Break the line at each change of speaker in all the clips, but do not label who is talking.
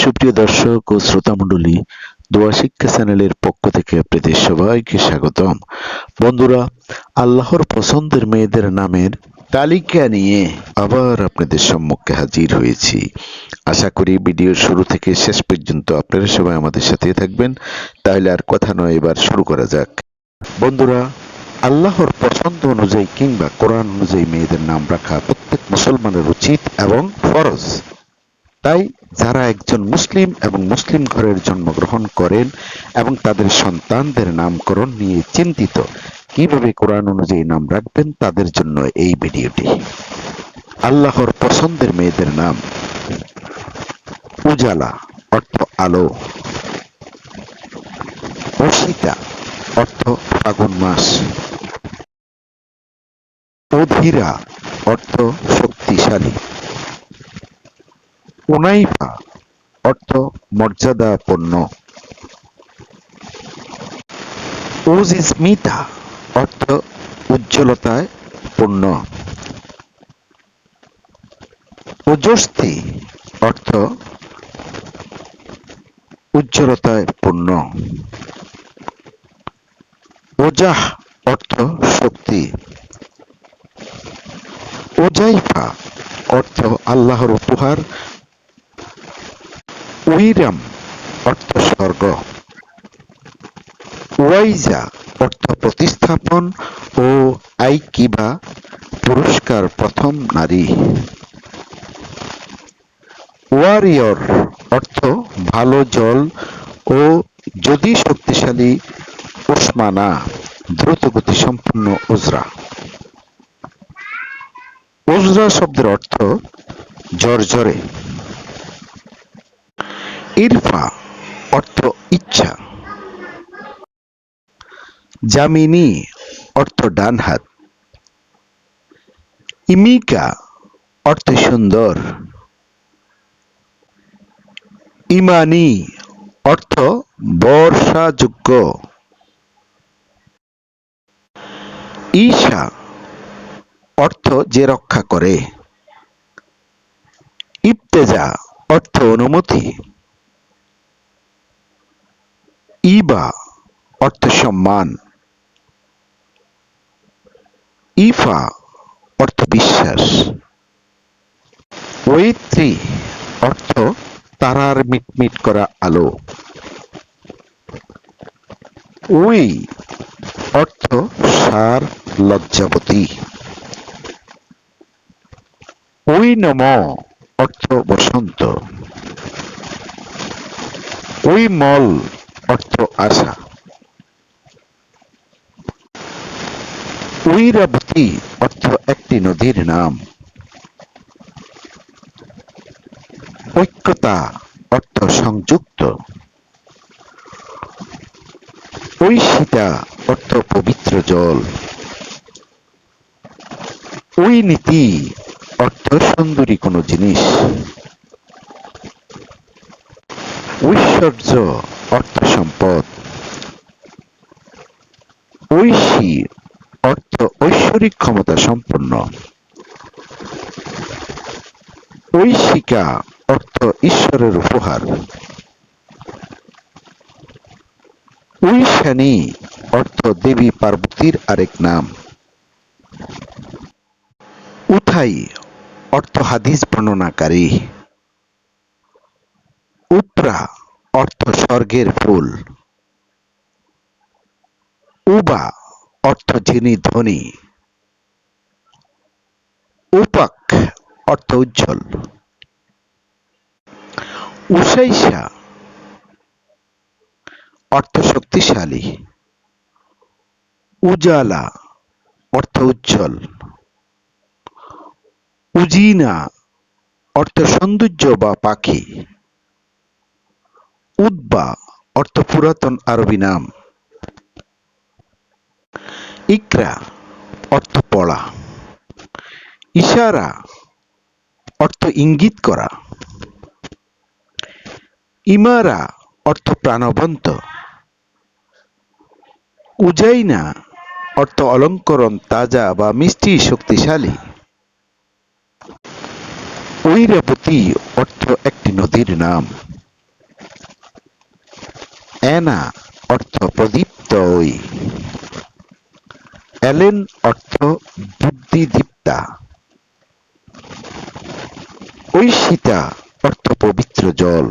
সুপ্রিয় দর্শক ও শ্রোতা মণ্ডলী, দোয়া শিক্ষা চ্যানেলের পক্ষ থেকে আপনাদের সবাইকে স্বাগতম। বন্ধুরা, আল্লাহর পছন্দের মেয়েদের নামের তালিকা নিয়ে আবার আপনাদের সম্মুখে হাজির হয়েছি। আশা করি ভিডিওর শুরু থেকে শেষ পর্যন্ত আপনারা সবাই আমাদের সাথে থাকবেন। তাহলে আর কথা নয়, এবার শুরু করা যাক। বন্ধুরা, আল্লাহর পছন্দ অনুযায়ী কিংবা কোরআন অনুযায়ী মেয়েদের নাম রাখা প্রত্যেক মুসলমানের উচিত এবং ফরজ। তাই যারা একজন মুসলিম এবং মুসলিম ঘরের জন্মগ্রহণ করেন এবং তাদের সন্তানদের নামকরণ নিয়ে চিন্তিত, কীভাবে কোরআন অনুযায়ী নাম রাখবেন তাদের জন্য এই ভিডিওটি। আল্লাহর পছন্দের মেয়েদের নাম উজালা, অর্থ আলো। অসিতা অর্থ ফাগুন মাস। অধীরা, অর্থ শক্তিশালী। উনাইফা অর্থ মর্যাদাপন্ন ওজিসমিতা অর্থ উজ্জ্বলতায় পূর্ণ। ওজস্তি অর্থ উজ্জ্বলতায় পূর্ণ। ওজাহ অর্থ শক্তি। ওজাইফা অর্থ আল্লাহর উপহার উইরাম অর্থ স্বর্গ, ওয়াইজা অর্থ প্রতিস্থাপন ও আইকিবা পুরস্কার প্রথম নারী। ওয়ারিয়র অর্থ ভালো জল ও যদি শক্তিশালী ওসমানা দ্রুত গতি সম্পন্ন উজরা। উজরা শব্দের অর্থ জর্জরে ইরফা, অর্থ ইচ্ছা। জামিনী অর্থ ডান হাত। ইমিকা, অর্থ সুন্দর। ইমানি, অর্থ বর্ষাযোগ্য। ঈশা, অর্থ যে রক্ষা করে। ইবতেজা, অর্থ অনুমতি। ইবা অর্থ সম্মান। ইফা অর্থ বিশ্বাস। ওয়েত্রী অর্থ তারার মিটমিট করা আলো। ওই অর্থ সার লজ্জাবতী। ওই নম অর্থ বসন্ত। ওই মল অর্থ আশা ঐরাবতী অর্থ একটি নদীর নাম। ঐক্যতা অর্থ সংযুক্ত। ঐশিতা অর্থ পবিত্র জল। ওই নীতি অর্থ সুন্দরী কোনো জিনিস। ঐশ্বর্য অর্থ সম্পদ। ঐশী অর্থ ঐশ্বরিক ক্ষমতা সম্পন্ন। ঐশিকা অর্থ ঈশ্বরের উপহার। ঐশানী অর্থ দেবী পার্বতীর আরেক নাম। উথাই অর্থ হাদিস বর্ণনাকারী। উপরা অর্থ স্বর্গের ফুল। উবা অর্থ যিনি ধনী। উপাক অর্থ উজ্জ্বল। উষাইষা অর্থ শক্তিশালী। উজালা অর্থ উজ্জ্বল। উজিনা অর্থ সৌন্দর্য বা পাখি। উদ্বা অর্থ পুরাতন আরবি নাম। ইকরা অর্থ পড়া। ইশারা অর্থ ইঙ্গিত করা। ইমারা অর্থ প্রাণবন্ত। উজাইনা অর্থ অলঙ্করণ তাজা বা মিষ্টি শক্তিশালী। ঐরাবতী অর্থ একটি নদীর নাম। অ্যানা অর্থ প্রদীপ্ত ওই। অ্যালেন অর্থ বুদ্ধিদীপ্তা। ঐশিতা অর্থ পবিত্র জল।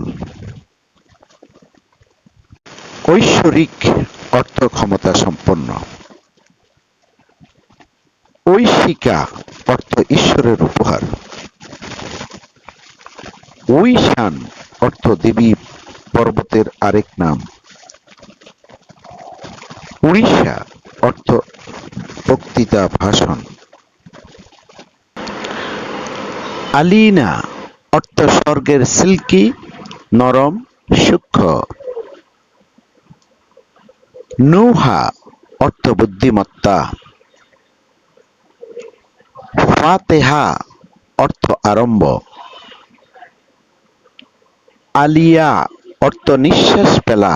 ঐশ্বরিক অর্থ ক্ষমতা সম্পন্ন। ঐশিকা অর্থ ঈশ্বরের উপহার। ঐশান অর্থ দেবী পর্বতের আরেক নাম। উড়িষ্যা, অর্থ, বক্তৃতা, ভাষণ। আলিনা, অর্থ, স্বর্গের সিল্কি, নরম, সূক্ষ্ম। নৌহা, অর্থ, বুদ্ধিমত্তা। ফাতেহা, অর্থ, আরম্ভ। আলিয়া, অর্থ, নিঃশ্বাস পেলা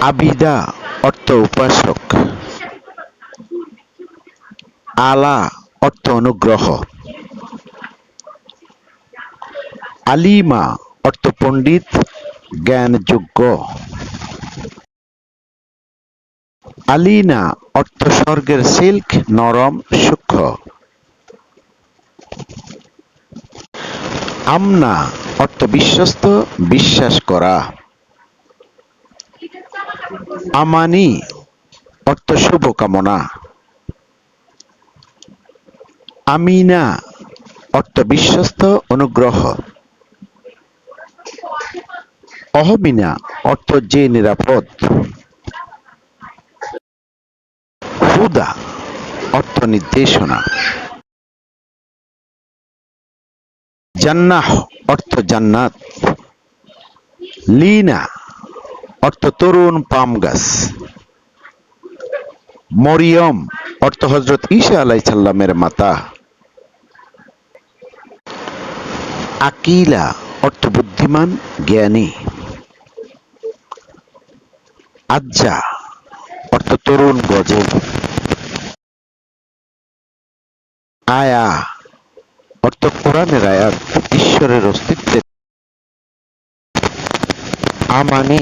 আবিদা, অর্থ উপাসক। আলা, অর্থ অনুগ্রহ। আলিমা, অর্থ পণ্ডিত, জ্ঞানযোগ্য। আলিনা, অর্থ স্বর্গের সিল্ক, নরম, সূক্ষ্ম। আমনা, অর্থ বিশ্বস্ত, বিশ্বাস করা। আমানি, অর্থ শুভকামনা আমিনা, অর্থ বিশ্বস্ত অনুগ্রহ। অহমিনা, অর্থ যে নিরাপদ। হুদা, অর্থ নির্দেশনা। জান্নাহ, অর্থ জান্নাত। লিনা অর্থ তরুণ পাম গাছ। মরিয়ম, অর্থ হজরত ঈসা আলাই সাল্লামের মাতা। আকিলা, অর্থ বুদ্ধিমান, জ্ঞানী। আজ্জা, অর্থ তরুণ গজল আয়া, অর্থ কোরআনের আয়াত, ঈশ্বরের অস্তিত্বের। আমানি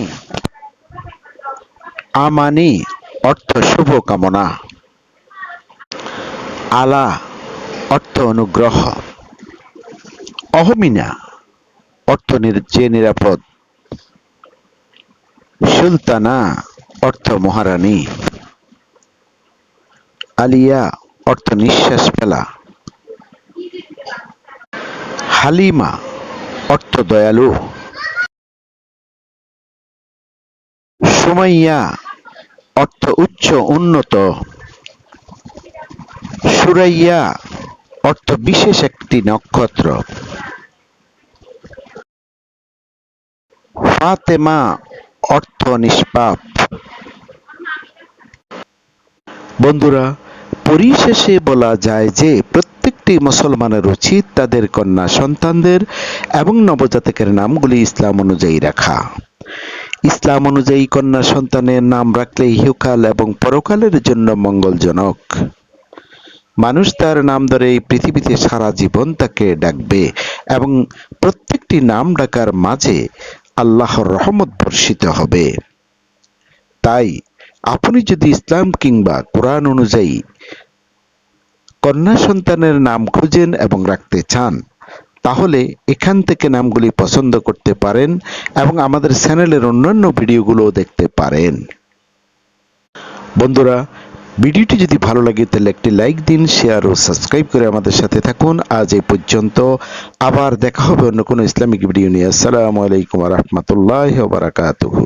আমানি, অর্থ শুভ কামনা। আলা, অর্থ অনুগ্রহ। অহমিনা, অর্থ যে নিরাপদ। সুলতানা, অর্থ মহারানী। আলিয়া, অর্থ নিঃশ্বাস ফেলা। হালিমা, অর্থ দয়ালু। সুমাইয়া অর্থ উচ্চ, উন্নত। সুরাইয়া, অর্থ বিশেষ একটি নক্ষত্র। ফাতেমা, অর্থ নিষ্পাপ। বন্ধুরা, পরিশেষে বলা যায় যে প্রত্যেকটি মুসলমানের উচিত তাদের কন্যা সন্তানদের এবং নবজাতকের নামগুলি ইসলাম অনুযায়ী রাখা। ইসলাম অনুযায়ী কন্যা সন্তানের নাম রাখলে ইহকাল এবং পরকালের জন্য মঙ্গলজনক। মানুষ তার নাম ধরে এই পৃথিবীতে সারা জীবন তাকে ডাকবে এবং প্রত্যেকটি নাম ডাকার মাঝে আল্লাহর রহমত বর্ষিত হবে। তাই আপনি যদি ইসলাম কিংবা কোরআন অনুযায়ী কন্যা সন্তানের নাম খুঁজেন এবং রাখতে চান তাহলে এখান থেকে নামগুলি পছন্দ করতে পারেন এবং আমাদের চ্যানেলের অন্যান্য ভিডিওগুলো দেখতে পারেন। বন্ধুরা, ভিডিওটি যদি ভালো লাগে, তাহলে একটি লাইক দিন, শেয়ার ও সাবস্ক্রাইব করে আমাদের সাথে থাকুন। আজ এই পর্যন্ত। আবার দেখা হবে অন্য কোনো ইসলামিক ভিডিও নিয়ে। আসসালামু আলাইকুম রহমতুল্লাহ বারাকাতুহু।